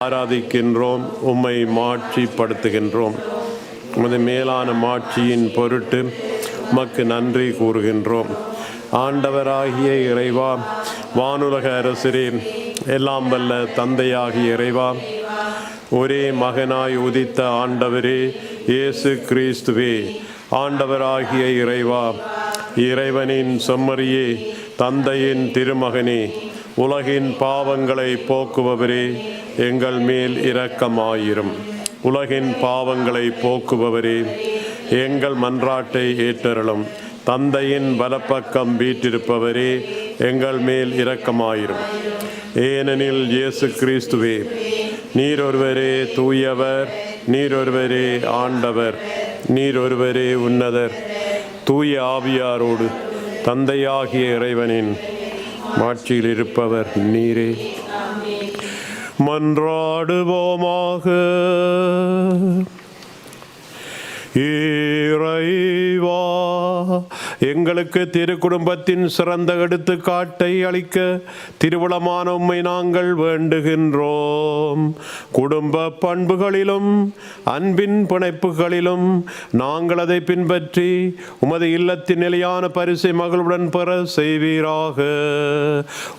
ஆராதிக்கின்றோம் உம்மை மாட்சிப்படுத்துகின்றோம். உமது மேலான மாட்சியின் பொருட்டு உமக்கு நன்றி கூறுகின்றோம். ஆண்டவராகிய இறைவா வானுலக அரசரே எல்லாம் வல்ல தந்தையாகிய இறைவா ஒரே மகனாய் உதித்த ஆண்டவரே இயேசு கிறிஸ்துவே ஆண்டவராகிய இறைவா இறைவனின் செம்மறியே தந்தையின் திருமகனே உலகின் பாவங்களை போக்குபவரே எங்கள் மேல் இரக்கமாயிரும். உலகின் பாவங்களை போக்குபவரே எங்கள் மன்றாட்டை ஏற்றருளும். தந்தையின் வலப்பக்கம் வீட்டிருப்பவரே எங்கள் மேல் இரக்கமாயிரும். ஏனெனில் இயேசு கிறிஸ்துவே நீர் ஒருவரே தூயவர் நீர் ஒருவரே ஆண்டவர் நீர் ஒருவரே உன்னதர். தூய ஆவியாரோடு தந்தையாகிய இறைவனின் மாட்சியில் இருப்பவர் நீரே. மன்றாடுவோமாக. இறைவா எங்களுக்கு திரு குடும்பத்தின் சிறந்த எடுத்துக்காட்டை அளிக்க திருவுளமான உண்மை நாங்கள் வேண்டுகின்றோம். குடும்ப பண்புகளிலும் அன்பின் பிணைப்புகளிலும் நாங்கள் அதை பின்பற்றி உமது இல்லத்தின் நிலையான பரிசை மகளுடன் பெற செய்வீராக.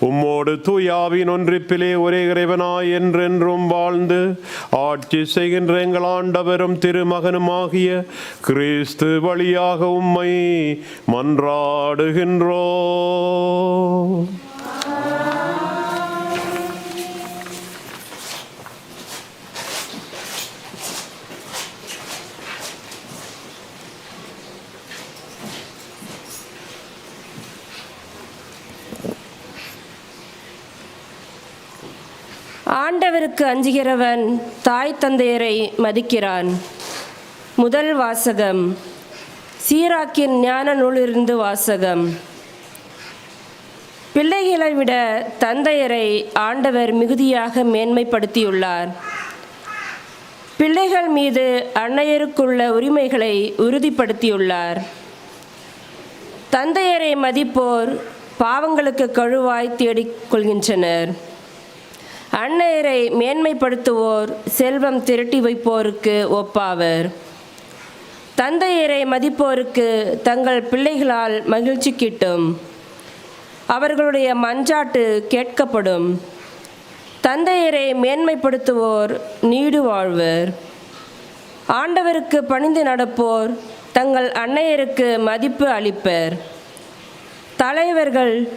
உம்மோடு தூயாவின் ஒன்றிப்பிலே ஒரே இறைவனாய் என்றென்றும் வாழ்ந்து ஆட்சி செய்கின்ற எங்கள் ஆண்டவரும் திருமகனுமாகிய கிறிஸ்து வழியாக உம்மை மன்றாடுகின்றோ. ஆண்டவருக்கு அஞ்சுகிறவன் தாய் தந்தையரை மதிக்கிறான். முதல் வாசகம். சீராக்கின் ஞான நூலிருந்து வாசகம். பிள்ளைகளை விட தந்தையரை ஆண்டவர் மிகுதியாக மேன்மைப்படுத்தியுள்ளார். பிள்ளைகள் மீது அன்னையருக்குள்ள உரிமைகளை உறுதிப்படுத்தியுள்ளார். தந்தையரை மதிப்போர் பாவங்களுக்கு கழுவாய் தேடிக் கொள்கின்றனர். அன்னையரை மேன்மைப்படுத்துவோர் செல்வம் திரட்டி வைப்போருக்கு ஒப்பாவர். தந்தையரை மதிப்போருக்கு தங்கள் பிள்ளைகளால் மகிழ்ச்சி கிட்டும். அவர்களுடைய மஞ்சாட்டு கேட்கப்படும். தந்தையரை மேன்மைப்படுத்துவோர் நீடு வாழ்வர். ஆண்டவருக்கு பணிந்து நடப்போர் தங்கள் அன்னையருக்கு மதிப்பு அளிப்பர். தலைவர்கள்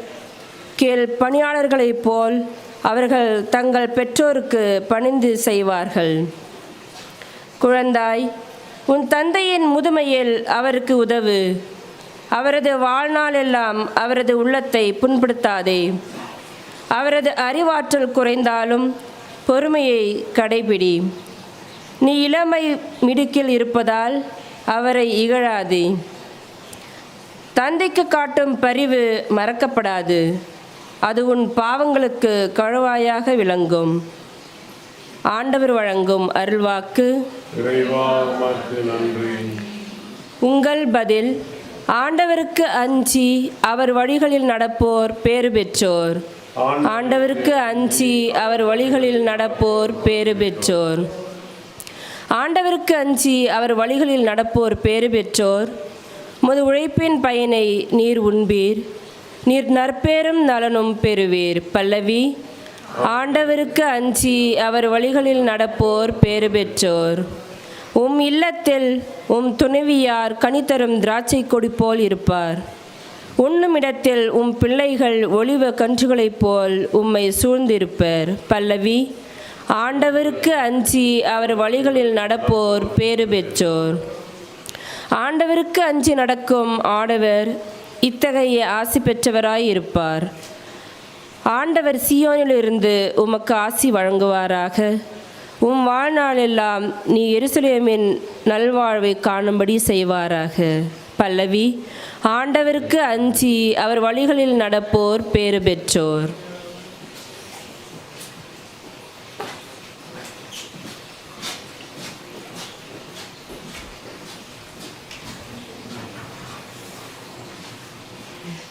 கீழ் பணியாளர்களைப் போல் அவர்கள் தங்கள் பெற்றோருக்கு பணிந்து செய்வார்கள். குழந்தாய் உன் தந்தையின் முதுமையில் அவருக்கு உதவு. அவரது வாழ்நாளெல்லாம் அவரது உள்ளத்தை புண்படுத்தாதே. அவரது அறிவாற்றல் குறைந்தாலும் பொறுமையை கடைபிடி. நீ இளமை மிடுக்கில் இருப்பதால் அவரை இகழாதே. தந்தைக்கு காட்டும் பரிவு மறக்கப்படாது. அது உன் பாவங்களுக்கு கழுவாயாக விளங்கும். ஆண்டவர் வழங்கும் அருள்வாக்கு. உங்கள் பதில் ஆண்டவருக்கு அஞ்சி அவர் வழிகளில் நடப்போர் பேறு பெற்றோர். ஆண்டவருக்கு அஞ்சி அவர் வழிகளில் நடப்போர் பேறு பெற்றோர். ஆண்டவருக்கு அஞ்சி அவர் வழிகளில் நடப்போர் பேறு பெற்றோர். முது உழைப்பின் பயனை நீர் உண்பீர். நீர் நற்பேரும் நலனும் பெறுவீர் பல்லவி. ஆண்டவருக்கு அஞ்சி அவர் வழிகளில் நடப்போர் பேறு பெற்றோர். உம் இல்லத்தில் உம் துணைவியார் கனித்தரும் திராட்சை கொடி போல் இருப்பார். உண்ணும் இடத்தில் உம் பிள்ளைகள் ஒளிவ கன்றுகளைப் போல் உம்மை சூழ்ந்திருப்பர். பல்லவி ஆண்டவருக்கு அஞ்சி அவர் வழிகளில் நடப்போர் பேறு பெற்றோர். ஆண்டவருக்கு அஞ்சி நடக்கும் ஆடவர் இத்தகைய ஆசி பெற்றவராய் இருப்பார். ஆண்டவர் சியோனிலிருந்து உமக்கு ஆசி வழங்குவாராக. உம் வாழ்நாளெல்லாம் நீ எருசலேமின் நல்வாழ்வை காணும்படி செய்வாராக. பல்லவி ஆண்டவருக்கு அஞ்சி அவர் வழிகளில் நடப்போர் பேறு பெற்றோர்.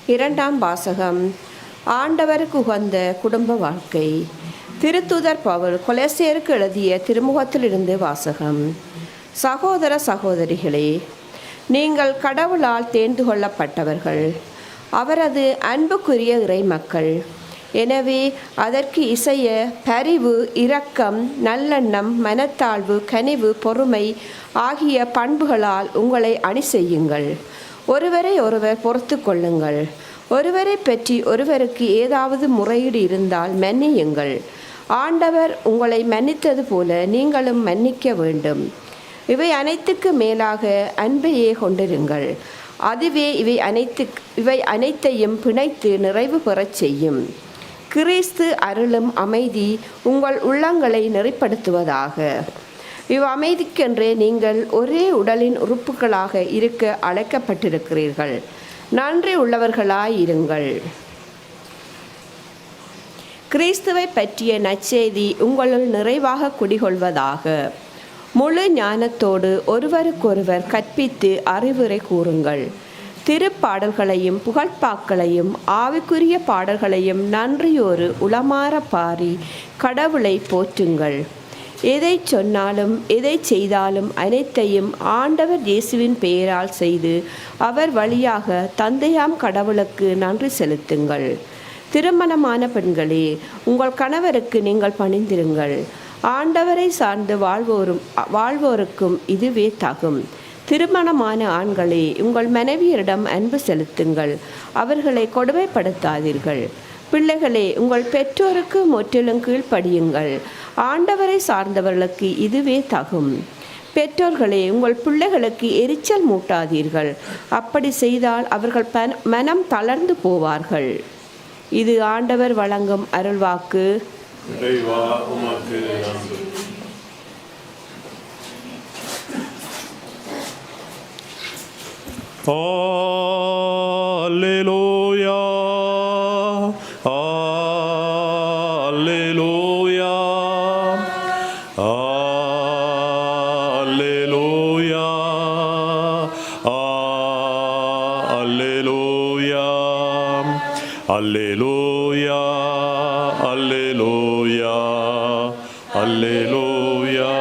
இரண்டாம் வாசகம். ஆண்டவருக்கு உகந்த குடும்ப வாழ்க்கை. திருத்துதர் பவுல் கொலேசியருக்கு எழுதிய திருமுகத்திலிருந்து வாசகம். சகோதர சகோதரிகளே நீங்கள் கடவுளால் தேர்ந்து கொள்ளப்பட்டவர்கள். அவரது அன்புக்குரிய இறைமக்கள் எனவே அதற்கு இசைய பரிவு இரக்கம் நல்லெண்ணம் மனத்தாழ்வு கனிவு பொறுமை ஆகிய பண்புகளால் உங்களை அணி செய்யுங்கள் ஒருவரை ஒருவர் பொறுத்து கொள்ளுங்கள். ஒருவரை பற்றி ஒருவருக்கு ஏதாவது முறையீடு இருந்தால் மன்னியுங்கள். ஆண்டவர் உங்களை மன்னித்தது போல நீங்களும் மன்னிக்க வேண்டும். இவை அனைத்துக்கு மேலாக அன்பையே கொண்டிருங்கள். அதுவே இவை அனைத்து இவை அனைத்தையும் பிணைத்து நிறைவு பெறச் செய்யும். கிறிஸ்து அருளும் அமைதி உங்கள் உள்ளங்களை நெறிப்படுத்துவதாக. இவ் அமைதிக்கென்றே நீங்கள் ஒரே உடலின் உறுப்புகளாக இருக்க அழைக்கப்பட்டிருக்கிறீர்கள். நன்றி உள்ளவர்களாயிருங்கள். கிறிஸ்துவை பற்றிய நற்செய்தி உங்களுள் நிறைவாக குடிகொள்வதாக. முழு ஞானத்தோடு ஒருவருக்கொருவர் கற்பித்து அறிவுரை கூறுங்கள். திருப்பாடல்களையும் புகழ்பாக்களையும் ஆவிக்குரிய பாடல்களையும் நன்றியோடு உளமாற பாரி கடவுளை போற்றுங்கள். எதை சொன்னாலும் எதை செய்தாலும் அனைத்தையும் ஆண்டவர் இயேசுவின் பெயரால் செய்து அவர் வழியாக தந்தையாம் கடவுளுக்கு நன்றி செலுத்துங்கள். திருமணமான பெண்களே உங்கள் கணவருக்கு நீங்கள் பணிந்திருங்கள். ஆண்டவரை சார்ந்து வாழ்வோரும் வாழ்வோருக்கும் இதுவே தகும். திருமணமான ஆண்களே உங்கள் மனைவியரிடம் அன்பு செலுத்துங்கள். அவர்களை கொடுமைப்படுத்தாதீர்கள். பிள்ளைகளே உங்கள் பெற்றோருக்கு முற்றிலும் கீழ்ப்படியுங்கள். ஆண்டவரை சார்ந்தவர்களுக்கு இதுவே தகும். பெற்றோர்களே உங்கள் பிள்ளைகளுக்கு எரிச்சல் மூட்டாதீர்கள். அப்படி செய்தால் அவர்கள் பன- மனம் தளர்ந்து போவார்கள். இது ஆண்டவர் வழங்கும் அருள்வாக்கு. இறைவா அல்லேலூயா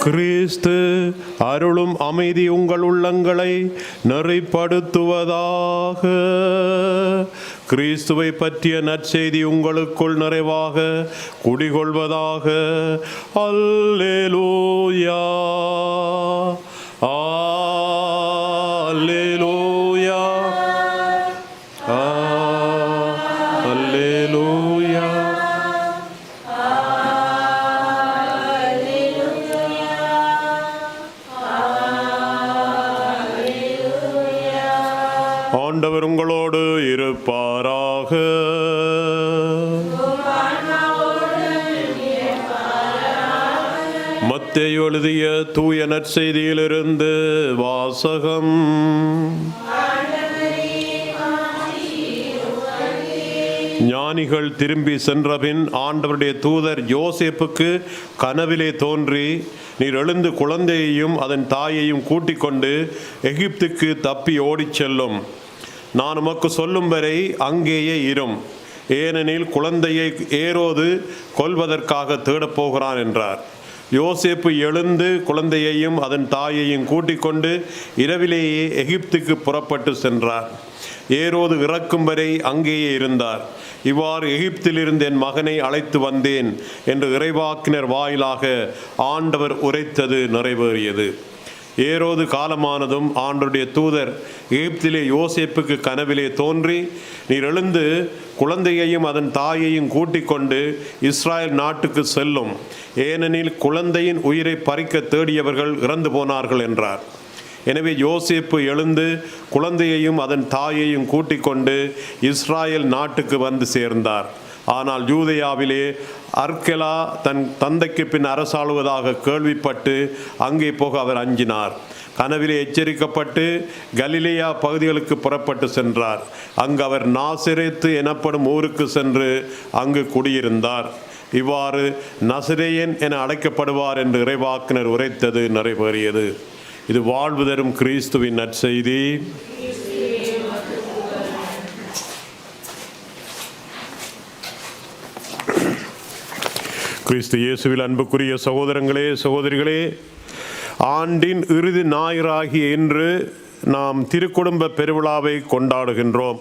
கிறிஸ்து அருளும் அமைதி உங்கள் உள்ளங்களை நெறிப்படுத்துவதாக. கிறிஸ்துவை பற்றிய நற்செய்தி உங்களுக்குள் நிறைவாக குடிகொள்வதாக. அல்லேலூயா ஆ மத்தேயு எழுதிய தூய நற்செய்தியிலிருந்து வாசகம். ஞானிகள் திரும்பி சென்றபின் ஆண்டவருடைய தூதர் யோசேப்புக்கு கனவிலே தோன்றி நீர் எழுந்து குழந்தையையும் அதன் தாயையும் கூட்டிக் கொண்டு எகிப்துக்கு தப்பி ஓடிச் செல்லும். நான் உமக்கு சொல்லும் வரை அங்கேயே இரும். ஏனெனில் குழந்தையை ஏரோது கொல்வதற்காக தேடப் போகிறான் என்றார். யோசேப்பு எழுந்து குழந்தையையும் அதன் தாயையும் கூட்டிக் கொண்டு இரவிலேயே எகிப்துக்கு புறப்பட்டு சென்றார். ஏரோது இறக்கும் வரை அங்கேயே இருந்தார். இவ்வாறு எகிப்திலிருந்து என் மகனை அழைத்து வந்தேன் என்று இறைவாக்கினர் வாயிலாக ஆண்டவர் உரைத்தது நிறைவேறியது. ஏரோது காலமானதும் ஆண்டருடைய தூதர் எகிப்திலே யோசேப்புக்கு கனவிலே தோன்றி நீர் எழுந்து குழந்தையையும் அதன் தாயையும் கூட்டிக் கொண்டு இஸ்ராயல் நாட்டுக்கு செல்லும். ஏனெனில் குழந்தையின் உயிரை பறிக்க தேடியவர்கள் இறந்து போனார்கள் என்றார். எனவே யோசேப்பு எழுந்து குழந்தையையும் அதன் தாயையும் கூட்டிக் கொண்டு இஸ்ராயல் நாட்டுக்கு வந்து சேர்ந்தார். ஆனால் யூதேயாவிலே அர்கெலா தன் தந்தைக்கு பின் அரசாளுவதாக கேள்விப்பட்டு அங்கே போக அவர் அஞ்சினார். கனவிலே எச்சரிக்கப்பட்டு கலிலேயா பகுதிகளுக்கு புறப்பட்டு சென்றார். அங்கு அவர் நாசிரேத்து எனப்படும் ஊருக்கு சென்று அங்கு குடியிருந்தார். இவ்வாறு நசிரேயன் என அழைக்கப்படுவார் என்று இறைவாக்கினர் உரைத்தது நிறைவேறியது. இது வாழ்வு தரும் கிறிஸ்துவின் நற்செய்தி. கிறிஸ்து இயேசுவில் அன்புக்குரிய சகோதரங்களே சகோதரிகளே ஆண்டின் இறுதி ஞாயிறாகிய இன்று நாம் திருக்குடும்ப பெருவிழாவை கொண்டாடுகின்றோம்.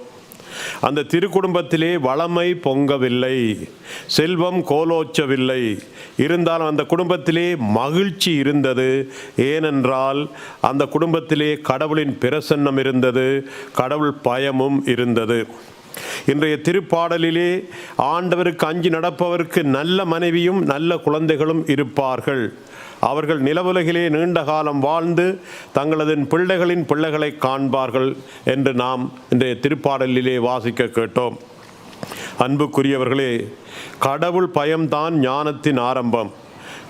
அந்த திருக்குடும்பத்திலே வளமை பொங்கவில்லை செல்வம் கோலோச்சவில்லை. இருந்தாலும் அந்த குடும்பத்திலே மகிழ்ச்சி இருந்தது. ஏனென்றால் அந்த குடும்பத்திலே கடவுளின் பிரசன்னம் இருந்தது கடவுள் பயமும் இருந்தது. இன்றைய திருப்பாடலிலே ஆண்டவருக்கு அஞ்சி நடப்பவருக்கு நல்ல மனைவியும் நல்ல குழந்தைகளும் இருப்பார்கள். அவர்கள் நிலவுலகிலே நீண்ட காலம் வாழ்ந்து தங்களது பிள்ளைகளின் பிள்ளைகளை காண்பார்கள் என்று நாம் இன்றைய திருப்பாடலிலே வாசிக்க கேட்டோம். அன்புக்குரியவர்களே கடவுள் பயம்தான் ஞானத்தின் ஆரம்பம்.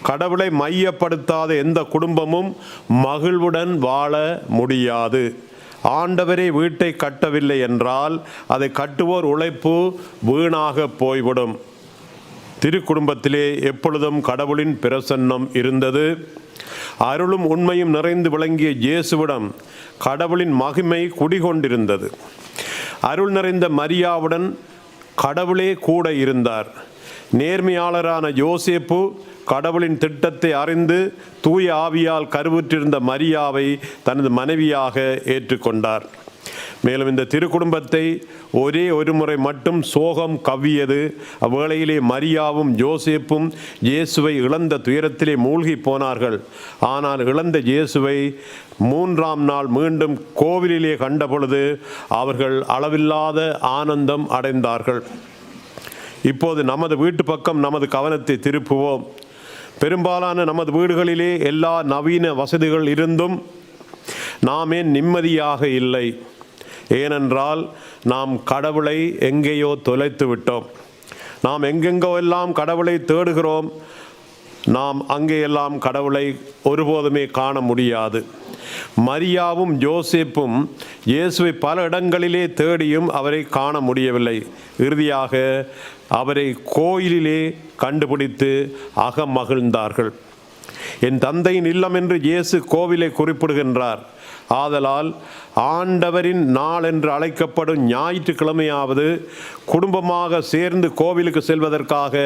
கடவுளை மையப்படுத்தாத எந்த குடும்பமும் மகிழ்வுடன் வாழ முடியாது. ஆண்டவரே வீட்டை கட்டவில்லை என்றால் அதை கட்டுவோர் உழைப்பு வீணாக போய்விடும். திருக்குடும்பத்திலே எப்பொழுதும் கடவுளின் பிரசன்னம் இருந்தது. அருளும் உண்மையும் நிறைந்து விளங்கிய இயேசுவிடம் கடவுளின் மகிமை குடிகொண்டிருந்தது. அருள் நிறைந்த மரியாவுடன் கடவுளே கூட இருந்தார். நேர்மையாளரான யோசேப்பு கடவுளின் திட்டத்தை அறிந்து தூய ஆவியால் கருவுற்றிருந்த மரியாவை தனது மனைவியாக ஏற்றுக்கொண்டார். மேலும் இந்த திருக்குடும்பத்தை ஒரே ஒரு முறை மட்டும் சோகம் கவ்வியது. அவ்வேளையிலே மரியாவும் ஜோசேப்பும் இயேசுவை இழந்த துயரத்திலே மூழ்கி போனார்கள். ஆனால் இழந்த இயேசுவை மூன்றாம் நாள் மீண்டும் கோவிலிலே கண்டபொழுது அவர்கள் அளவில்லாத ஆனந்தம் அடைந்தார்கள். இப்போது நமது வீட்டு பக்கம் நமது கவனத்தை திருப்புவோம். பெரும்பாலான நமது வீடுகளிலே எல்லா நவீன வசதிகள் இருந்தும் நாமே நிம்மதியாக இல்லை. ஏனென்றால் நாம் கடவுளை எங்கேயோ தொலைத்து விட்டோம். நாம் எங்கெங்கோ எல்லாம் கடவுளை தேடுகிறோம். நாம் அங்கேயெல்லாம் கடவுளை ஒருபோதுமே காண முடியாது. மரியாவும் யோசேப்பும் இயேசுவை பல இடங்களிலே தேடியும் அவரை காண முடியவில்லை. இறுதியாக அவரை கோயிலிலே கண்டுபிடித்து அகமகிழ்ந்தார்கள். என் தந்தையின் இல்லம் என்று இயேசு கோவிலை குறிப்பிடுகின்றார். ஆதலால் ஆண்டவரின் நாள் என்று அழைக்கப்படும் ஞாயிற்றுக்கிழமையாவது குடும்பமாக சேர்ந்து கோவிலுக்கு செல்வதற்காக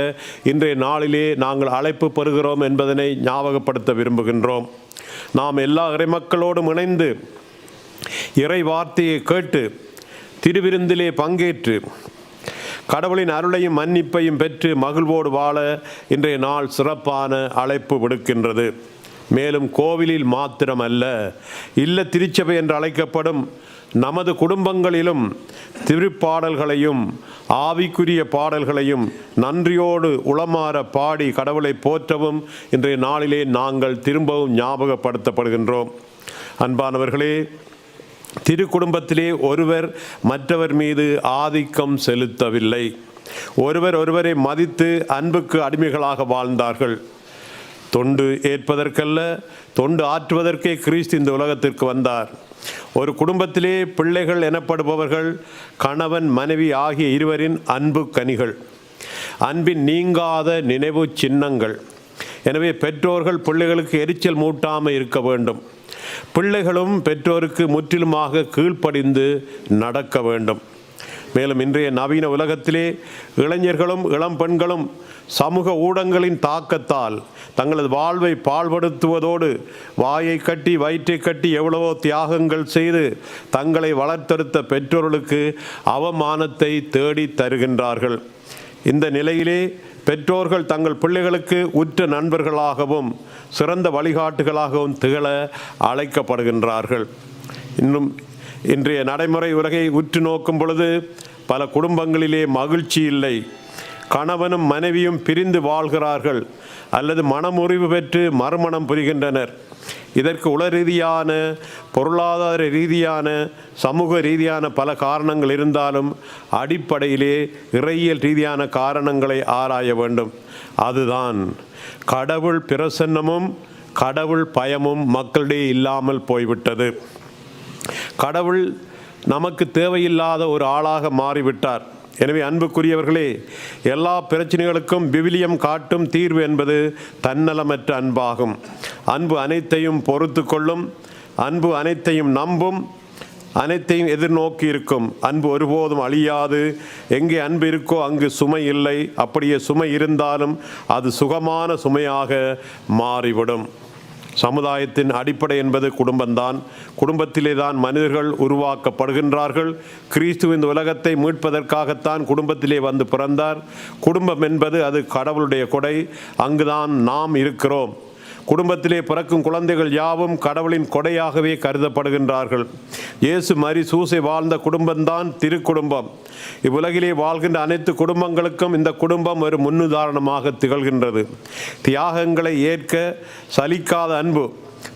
இன்றைய நாளிலே நாங்கள் அழைப்பு பெறுகிறோம் என்பதனை ஞாபகப்படுத்த விரும்புகின்றோம். நாம் எல்லா இறைமக்களோடும் இணைந்து இறை வார்த்தையை கேட்டு திருவிருந்திலே பங்கேற்று கடவுளின் அருளையும் மன்னிப்பையும் பெற்று மகிழ்வோடு வாழ இன்றைய நாள் சிறப்பான அழைப்பு விடுக்கின்றது. மேலும் கோவிலில் மாத்திரமல்ல இல்ல திருச்சபை என்று அழைக்கப்படும் நமது குடும்பங்களிலும் திருப்பாடல்களையும் ஆவிக்குரிய பாடல்களையும் நன்றியோடு உளமாற பாடி கடவுளை போற்றவும் இன்றைய நாளிலே நாங்கள் திரும்பவும் ஞாபகப்படுத்தப்படுகின்றோம். அன்பானவர்களே திருக்குடும்பத்திலே ஒருவர் மற்றவர் மீது ஆதிக்கம் செலுத்தவில்லை. ஒருவர் ஒருவரை மதித்து அன்புக்கு அடிமைகளாக வாழ்ந்தார்கள். தொண்டு ஏற்பதற்கல்ல தொண்டு ஆற்றுவதற்கே கிறிஸ்து இந்த உலகத்திற்கு வந்தார். ஒரு குடும்பத்திலே பிள்ளைகள் எனப்படுபவர்கள் கணவன் மனைவி ஆகிய இருவரின் அன்பு கனிகள் அன்பின் நீங்காத நினைவு சின்னங்கள். எனவே பெற்றோர்கள் பிள்ளைகளுக்கு எரிச்சல் மூட்டாமல் இருக்க வேண்டும். பிள்ளைகளும் பெற்றோருக்கு முற்றிலுமாக கீழ்ப்படிந்து நடக்க வேண்டும். மேலும் இன்றைய நவீன உலகத்திலே இளைஞர்களும் இளம் பெண்களும் சமூக ஊடகங்களின் தாக்கத்தால் தங்களது வாழ்வை பாழ்படுத்துவதோடு வாயை கட்டி வயிற்றை கட்டி எவ்வளவோ தியாகங்கள் செய்து தங்களை வளர்த்தெடுத்த பெற்றோர்களுக்கு அவமானத்தை தேடி தருகின்றார்கள். இந்த நிலையிலே பெற்றோர்கள் தங்கள் பிள்ளைகளுக்கு உற்ற நண்பர்களாகவும் சிறந்த வழிகாட்டுகளாகவும் திகழ அழைக்கப்படுகின்றார்கள். இன்னும் இன்றைய நடைமுறை உலகை உற்று நோக்கும் பொழுது பல குடும்பங்களிலே மகிழ்ச்சி இல்லை. கணவனும் மனைவியும் பிரிந்து வாழ்கிறார்கள். அல்லது மனமுறிவு பெற்று மறுமணம் புரிகின்றனர். இதற்கு உள ரீதியான பொருளாதார ரீதியான சமூக ரீதியான பல காரணங்கள் இருந்தாலும் அடிப்படையிலே இறையியல் ரீதியான காரணங்களை ஆராய வேண்டும். அதுதான் கடவுள் பிரசன்னமும் கடவுள் பயமும் மக்களிடையே இல்லாமல் போய்விட்டது. கடவுள் நமக்கு தேவையில்லாத ஒரு ஆளாக மாறிவிட்டார். எனவே அன்புக்குரியவர்களே எல்லா பிரச்சனைகளுக்கும் விவிலியம் காட்டும் தீர்வு என்பது தன்னலமற்ற அன்பாகும். அன்பு அனைத்தையும் பொறுத்து கொள்ளும் அன்பு அனைத்தையும் நம்பும் அனைத்தையும் எதிர்நோக்கி இருக்கும். அன்பு ஒருபோதும் அழியாது. எங்கே அன்பு இருக்கோ அங்கு சுமை இல்லை. அப்படியே சுமை இருந்தாலும் அது சுகமான சுமையாக மாறிவிடும். சமுதாயத்தின் அடிப்படை என்பது குடும்பம்தான். குடும்பத்திலே தான் மனிதர்கள் உருவாக்கப்படுகின்றார்கள். கிறிஸ்து இந்த உலகத்தை மீட்பதற்காகத்தான் குடும்பத்திலே வந்து பிறந்தார். குடும்பம் என்பது அது கடவுளுடைய கொடை. அங்குதான் நாம் இருக்கிறோம். குடும்பத்திலே பிறக்கும் குழந்தைகள் யாவும் கடவுளின் கொடையாகவே கருதப்படுகின்றார்கள். இயேசு மரி சூசை வாழ்ந்த குடும்பம்தான் திருக்குடும்பம். இவ்வுலகிலே வாழ்கின்ற அனைத்து குடும்பங்களுக்கும் இந்த குடும்பம் ஒரு முன்னுதாரணமாக திகழ்கின்றது. தியாகங்களை ஏற்க சலிக்காத அன்பு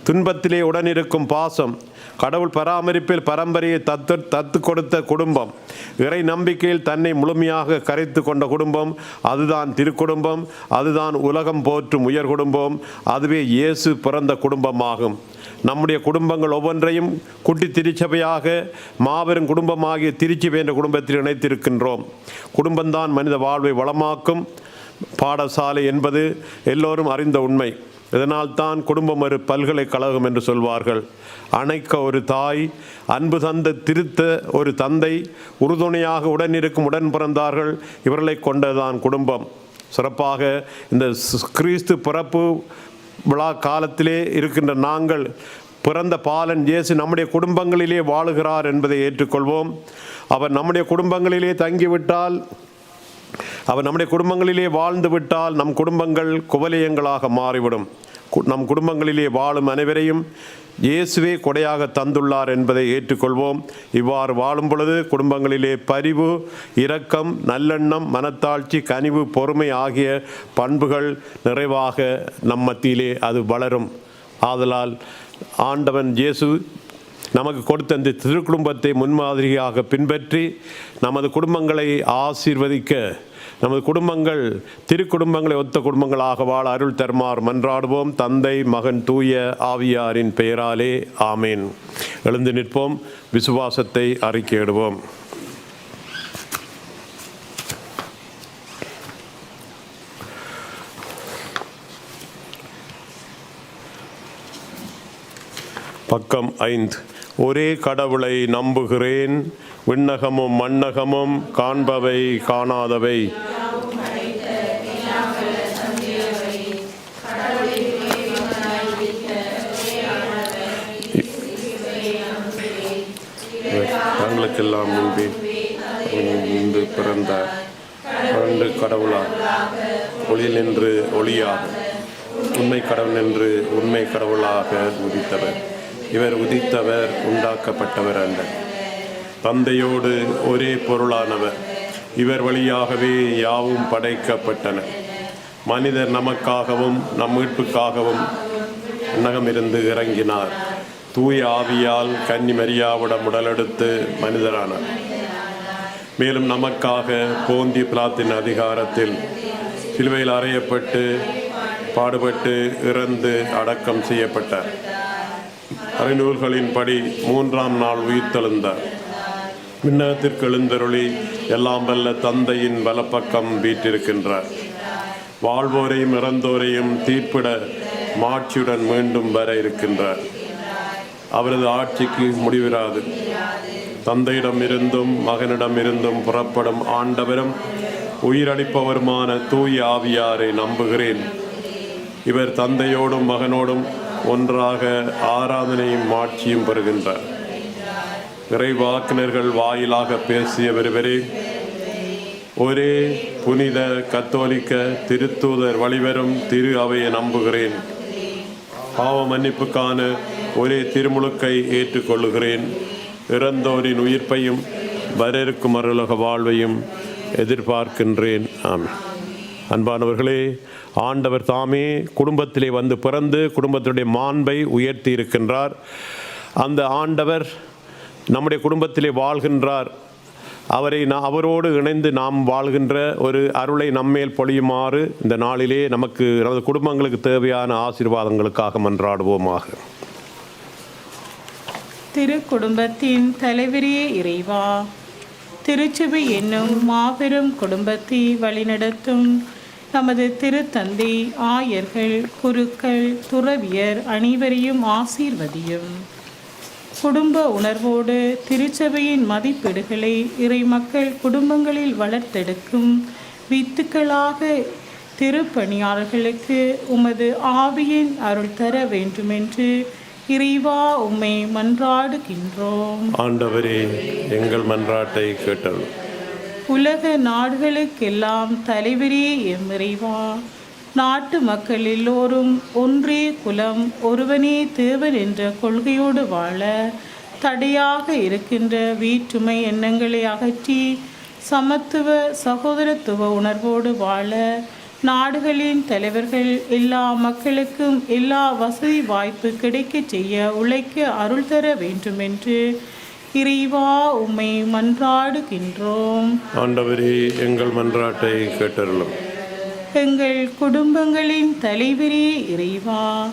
துன்பத்திலே உடனிருக்கும் பாசம் கடவுள் பராமரிப்பில் பரம்பரையை தத்து தத்து கொடுத்த குடும்பம். இறை நம்பிக்கையில் தன்னை முழுமையாக கரைத்து கொண்ட குடும்பம் அதுதான் திருக்குடும்பம் அதுதான் உலகம் போற்றும் உயர் குடும்பம் அதுவே இயேசு பிறந்த குடும்பமாகும். நம்முடைய குடும்பங்கள் ஒவ்வொன்றையும் குட்டி திருச்சபையாக மாபெரும் குடும்பமாகிய திருச்சி என்ற குடும்பத்தில் இணைத்திருக்கின்றோம். குடும்பம்தான் மனித வாழ்வை வளமாக்கும் பாடசாலை என்பது எல்லோரும் அறிந்த உண்மை. இதனால்தான் குடும்பம் ஒரு பல்கலைக்கழகம் என்று சொல்வார்கள். அணைக்க ஒரு தாய் அன்பு தந்த திருத்த ஒரு தந்தை உறுதுணையாக உடனிருக்கும் உடன் பிறந்தார்கள் இவர்களை கொண்டதான் குடும்பம். சிறப்பாக இந்த கிறிஸ்து பிறப்பு விழா காலத்திலே இருக்கின்ற நாங்கள் பிறந்த பாலன் இயேசு நம்முடைய குடும்பங்களிலே வாழுகிறார் என்பதை ஏற்றுக்கொள்வோம். அவர் நம்முடைய குடும்பங்களிலே தங்கிவிட்டால் அவர் நம்முடைய குடும்பங்களிலே வாழ்ந்து விட்டால் நம் குடும்பங்கள் குவலயங்களாக மாறிவிடும். கு- நம் குடும்பங்களிலே வாழும் அனைவரையும் இயேசுவே கொடையாக தந்துள்ளார் என்பதை ஏற்றுக்கொள்வோம். இவ்வாறு வாழும் பொழுது குடும்பங்களிலே பரிவு இரக்கம் நல்லெண்ணம் மனத்தாழ்ச்சி கனிவு பொறுமை ஆகிய பண்புகள் நிறைவாக நம் மத்தியிலே அது வளரும். ஆதலால் ஆண்டவன் இயேசு நமக்கு கொடுத்த இந்த திருக்குடும்பத்தை முன்மாதிரியாக பின்பற்றி நமது குடும்பங்களை ஆசீர்வதிக்க நமது குடும்பங்கள் திருக்குடும்பங்களை ஒத்த குடும்பங்களாக வாழ அருள் தருமாறு மன்றாடுவோம். தந்தை மகன் தூய ஆவியாரின் பெயராலே ஆமேன். எழுந்து நிற்போம். விசுவாசத்தை அறிக்கையிடுவோம். பக்கம் ஐந்து. ஒரே கடவுளை நம்புகிறேன். விண்ணகமும் மண்ணகமும் காண்பவை காணாதவை. தங்களுக்கெல்லாம் முன்பே முன்பு பிறந்த பிறண்டு கடவுளார். ஒளியில் நின்று ஒளியாக உண்மை கடவுள் என்று உண்மை கடவுளாக உதித்தவர். இவர் உதித்தவர் உண்டாக்கப்பட்டவர் அல்ல. தந்தையோடு ஒரே பொருளானவர். இவர் வழியாகவே யாவும் படைக்கப்பட்டன. மனிதர் நமக்காகவும் நம் மீட்புக்காகவும் உன்னகமிருந்து இறங்கினார். தூய ஆவியால் கன்னி மரியாவிடம் உடலெடுத்து மனிதரானார். மேலும் நமக்காக போந்தி பிளாத்தின் அதிகாரத்தில் சிலுவையில் அறையப்பட்டு பாடுபட்டு இறந்து அடக்கம் செய்யப்பட்டார். அறிநூல்களின்படி மூன்றாம் நாள் உயிர்த்தெழுந்தார். விண்ணகத்திற்கு எழுந்தருளி எல்லாம் வல்ல தந்தையின் வலப்பக்கம் வீற்றிருக்கின்றார். வாழ்வோரையும் இறந்தோரையும் தீர்ப்பிட மாட்சியுடன் மீண்டும் வர இருக்கின்றார். அவரது ஆட்சிக்கு முடிவிராது. தந்தையிடமிருந்தும் மகனிடமிருந்தும் புறப்படும் ஆண்டவரும் உயிரளிப்பவருமான தூய் ஆவியாரை நம்புகிறேன். இவர் தந்தையோடும் மகனோடும் ஒன்றாக ஆராதனையும் மாட்சியும் பெறுகின்றார். இறைவாக்கினர்கள் வாயிலாக பேசியவருவரே ஒரே புனித கத்தோலிக்க திருத்தூதர் வழிவரும் திரு அவையை நம்புகிறேன். பாவ மன்னிப்புக்கான ஒரே திருமுழுக்கை ஏற்றுக்கொள்ளுகிறேன். இறந்தோரின் உயிர்ப்பையும் வரருக்கும் அருளக வாழ்வையும் எதிர்பார்க்கின்றேன். ஆம் அன்பானவர்களே ஆண்டவர் தாமே குடும்பத்திலே வந்து பிறந்து குடும்பத்தினுடைய மாண்பை உயர்த்தி இருக்கின்றார். அந்த ஆண்டவர் நம்முடைய குடும்பத்திலே வாழ்கின்றார். அவரை நான் அவரோடு இணைந்து நாம் வாழ்கின்ற ஒரு அருளை நம்மேல் பொழியுமாறு இந்த நாளிலே நமக்கு நமது குடும்பங்களுக்கு தேவையான ஆசீர்வாதங்களுக்காக மன்றாடுவோமாக. திரு குடும்பத்தின் தலைவரே இறைவா திருச்சபை என்னும் மாபெரும் குடும்பத்தை வழிநடத்தும் நமது திருத்தந்தை ஆயர்கள் குருக்கள் துறவியர் அனைவரையும் ஆசீர்வதியும். குடும்ப உணர்வோடு திருச்சபையின் மதிப்பீடுகளை இறை மக்கள் குடும்பங்களில் வளர்த்தெடுக்கும் வித்துக்களாக திருப்பணியாளர்களுக்கு உமது ஆவியின் அருள் தர வேண்டுமென்று இறைவா உம்மை மன்றாடுகின்றோம். ஆண்டவரே எங்கள் மன்றாட்டை கேட்டல் உலக நாடுகளுக்கெல்லாம் தலைவரே எம் இறைவா. நாட்டு மக்கள் எல்லோரும் ஒன்றே குலம் ஒருவனே தேவன் என்ற கொள்கையோடு வாழ தடையாக இருக்கின்ற வீட்டுமை எண்ணங்களை அகற்றி சமத்துவ சகோதரத்துவ உணர்வோடு வாழ நாடுகளின் தலைவர்கள் எல்லா மக்களுக்கும் எல்லா வசதி வாய்ப்பு கிடைக்கச் செய்ய உழைக்க அருள் தர வேண்டுமென்று இறைவா உம்மை மன்றாடுகின்றோம். ஆண்டவரே எங்கள் மன்றாட்டை கேட்டருளும். எங்கள் குடும்பங்களின் தலைவரே இறைவா.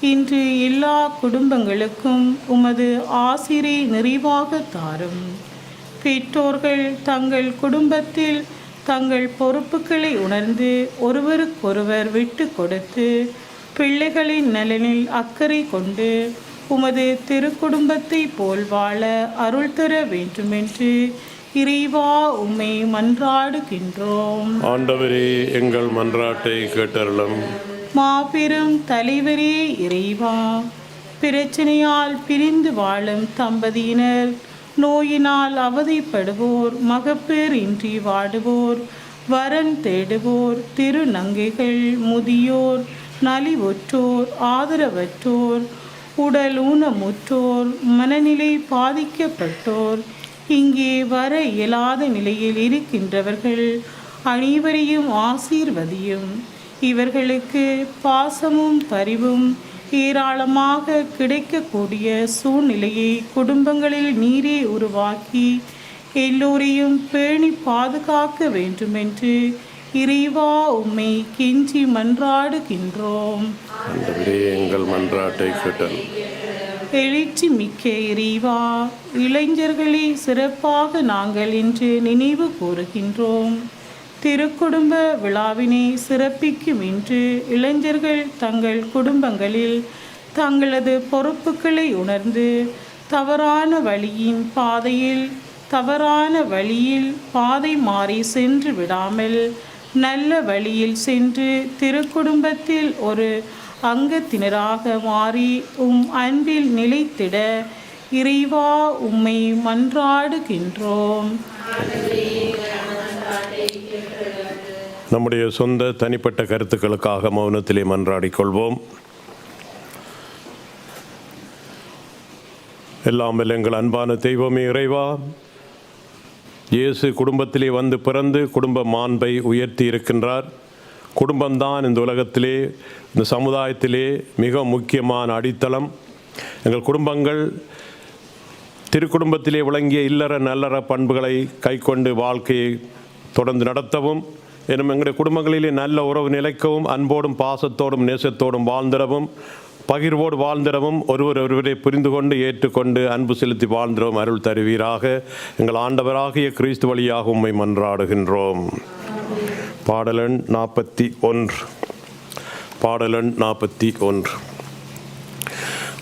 இன்று எல்லா குடும்பங்களுக்கும் உமது ஆசிரை நிறைவாக தாரும். பெற்றோர்கள் தங்கள் குடும்பத்தில் தங்கள் பொறுப்புகளை உணர்ந்து ஒருவருக்கொருவர் விட்டு கொடுத்து பிள்ளைகளின் நலனில் அக்கறை கொண்டு உமது திருக்குடும்பத்தை போல் வாழ அருள் தர வேண்டுமென்று இறைவா உம்மை மன்றாடுகின்றோம். ஆண்டவரே எங்கள் மன்றாட்டை கேட்டருளும். மாபெரும் தலைவரே இறைவா பிரச்சனையால் பிரிந்து வாழும் தம்பதியினர் நோயினால் அவதிப்படுவோர் மகப்பேர் இன்றி வாடுவோர் வரன் தேடுவோர் திருநங்கைகள் முதியோர் நலிவுற்றோர் ஆதரவற்றோர் உடல் ஊனமுற்றோர் மனநிலை பாதிக்கப்பட்டோர் இங்கே வர இயலாத நிலையில் இருக்கின்றவர்கள் அனைவரையும் ஆசீர்வதியும். இவர்களுக்கு பாசமும் பரிவும் ஏராளமாக கிடைக்கக்கூடிய சூழ்நிலையை குடும்பங்களில் நீரே உருவாக்கி எல்லோரையும் பேணி பாதுகாக்க வேண்டுமென்று இறைவா உம்மை கெஞ்சி மன்றாடுகின்றோம். எங்கள் மன்றாட்டை கேட்டல். எழுச்சி மிக்க இறைவா இளைஞர்களை சிறப்பாக நாங்கள் இன்று நினைவு கூறுகின்றோம். திருக்குடும்ப விழாவினை சிறப்பிக்கும் இன்று இளைஞர்கள் தங்கள் குடும்பங்களில் தங்களது பொறுப்புகளை உணர்ந்து தவறான வழியின் பாதையில் தவறான வழியில் பாதை மாறி சென்று விடாமல் நல்ல வழியில் சென்று திருக்குடும்பத்தில் ஒரு அங்கத்தினராக மாறி உம் அன்பில் நிலைத்திட இறைவா உம்மை மன்றாடுகின்றோம். நம்முடைய சொந்த தனிப்பட்ட கருத்துக்களுக்காக மௌனத்திலே மன்றாடிக்கொள்வோம். எல்லாம் எங்கள் அன்பான தெய்வமே இறைவா இயேசு குடும்பத்திலே வந்து பிறந்து குடும்ப மாண்பை உயர்த்தி இருக்கின்றார். குடும்பம்தான் இந்த உலகத்திலே இந்த சமுதாயத்திலே மிக முக்கியமான அடித்தளம். எங்கள் குடும்பங்கள் திருக்குடும்பத்திலே விளங்கிய இல்லற நல்லற பண்புகளை கைக்கொண்டு வாழ்க்கையை தொடர்ந்து நடத்தவும் எனும் எங்களுடைய குடும்பங்களிலே நல்ல உறவு நிலைக்கவும் அன்போடும் பாசத்தோடும் நேசத்தோடும் வாழ்ந்திடவும் பகிர்வோடு வாழ்ந்திடவும் ஒருவர் ஒருவரை புரிந்து கொண்டு ஏற்றுக்கொண்டு அன்பு செலுத்தி வாழ்ந்திடவும் அருள் தருவீராக. எங்கள் ஆண்டவராகிய கிறிஸ்து வழியாக உண்மை மன்றாடுகின்றோம். பாடலன் நாற்பத்தி ஒன்று. பாடலன் நாற்பத்தி ஒன்று.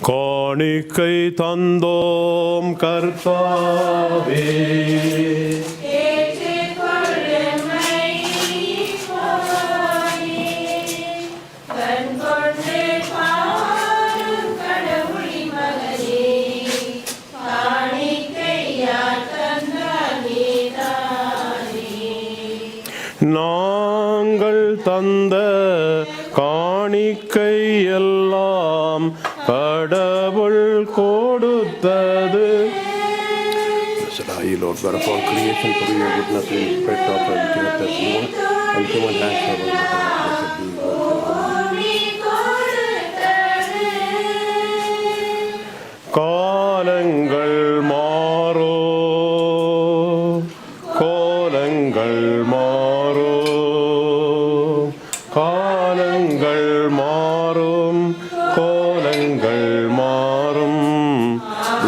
காணிக்கை தந்தோம் கர்த்தாவே. நாங்கள் தந்த காணிக்கை எல்லாம் கடவுள் கொடுத்தது Blessed Lord God of all creation, for your goodness and spread of everything that you want, and human hands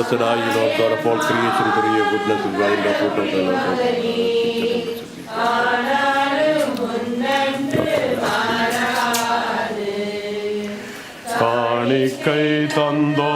Blessed are you, Lord God of all creation, for your goodness is right the fruit of the Lord. காணிக்கை தந்தோம்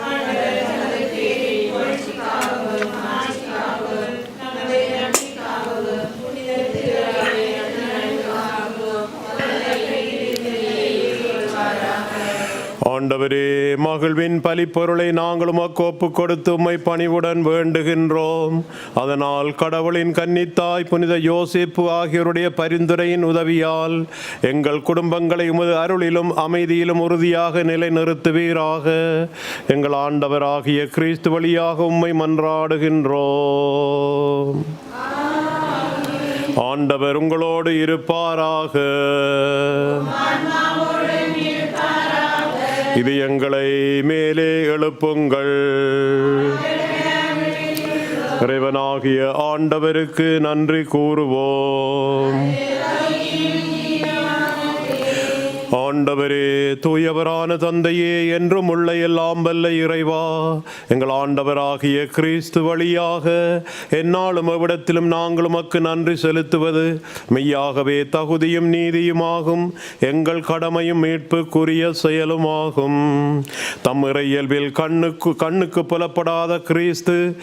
ஆண்டவரே மகிழ்வின் பலிப்பொருளை நாங்களும் அக்கோப்பு கொடுத்து உம்மை பணிவுடன் வேண்டுகின்றோம். அதனால் கடவுளின் கன்னித்தாய் புனித யோசிப்பு ஆகியோருடைய பரிந்துரையின் உதவியால் எங்கள் குடும்பங்களை உமது அருளிலும் அமைதியிலும் உறுதியாக நிலைநிறுத்துவீராக. எங்கள் ஆண்டவராகிய கிறிஸ்து வழியாக உம்மை மன்றாடுகின்றோம். ஆண்டவர் உங்களோடு இருப்பாராக. இது எங்களை மேலே எழுப்புங்கள். இறைவனாகிய ஆண்டவருக்கு நன்றி கூறுவோம். ஆண்டவரே தூயவரான தந்தையே என்றும் உள்ள எல்லாம் வல்ல இறைவா. எங்கள் ஆண்டவராகிய கிறிஸ்து வழியாக என்னாலும் எவ்விடத்திலும் நாங்கள் உமக்கு நன்றி செலுத்துவது. மெய்யாகவே தகுதியும் நீதியுமாகும். எங்கள் கடமையும் மீட்புக்குரிய செயலுமாகும். தம் இறையியல்பில் கண்ணுக்கு கண்ணுக்கு புலப்படாத கிறிஸ்து